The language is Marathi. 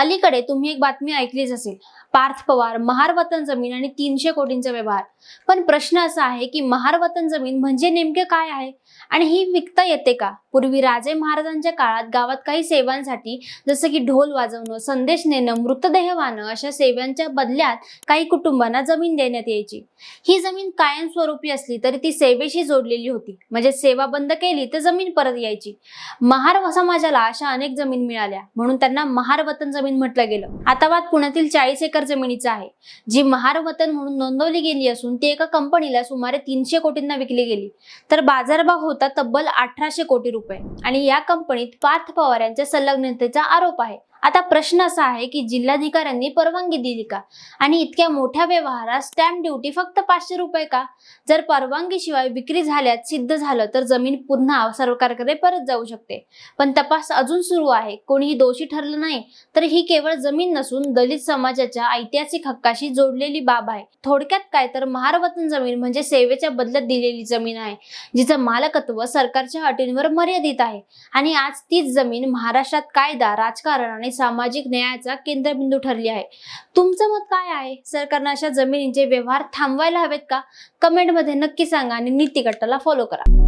अलीकडे तुम्ही एक बातमी ऐकलीच असेल. पार्थ पवार महार वतन जमीन आणि तीनशे कोटींचा व्यवहार. पण प्रश्न असा आहे की महार वतन जमीन म्हणजे नेमके काय आहे? आणि ही विकता येते का? पूर्वी राजे महाराजांच्या काळात गावात काही सेवांसाठी जसं की ढोल वाजवणं संदेश नेणं मृतदेह वाहणं अशा सेवांच्या बदल्यात काही कुटुंबांना जमीन देण्यात यायची. ही जमीन कायमस्वरूपी असली तरी ती सेवेशी जोडलेली होती. म्हणजे सेवा बंद केली तर जमीन परत यायची. महार समाजाला अशा अनेक जमीन मिळाल्या. म्हणून त्यांना महार वतन जमीन म्हटलं गेलं. आता वाद पुण्यातील चाळीस एकर जमिनीचा आहे. जी महार वतन म्हणून नोंदवली गेली असून ती एका कंपनीला सुमारे तीनशे कोटींना विकली गेली. तर बाजारभाव होता तब्बल अठराशे कोटी रुपये. आणि या कंपनीत पार्थ पवार यांच्या संलग्नतेचा आरोप आहे. आता प्रश्न असा आहे की जिल्हाधिकाऱ्यांनी परवानगी दिली का? आणि इतक्या मोठ्या व्यवहारात स्टॅम्प ड्युटी फक्त पाचशे रुपये का? जर परवानगीशिवाय विक्री झाल्यात सिद्ध झालं तर जमीन पुन्हा सरकारकडे परत जाऊ शकते. पण तपास अजून सुरू आहे. कोणीही दोषी ठरलं नाही तर ही केवळ जमीन नसून दलित समाजाच्या ऐतिहासिक हक्काशी जोडलेली बाब आहे. थोडक्यात काय तर महारवतन जमीन म्हणजे सेवेच्या बदल्यात दिलेली जमीन आहे जिचं मालकत्व सरकारच्या अटींवर मर्यादित आहे. आणि आज तीच जमीन महाराष्ट्रात कायदा राजकारण आणि सामाजिक न्यायाचा केंद्रबिंदू ठरली आहे. तुमचं मत काय आहे? सरकारनं अशा जमिनींचे व्यवहार थांबवायला हवेत का? कमेंटमध्ये नक्की सांगा आणि नीतिकट्टाला फॉलो करा.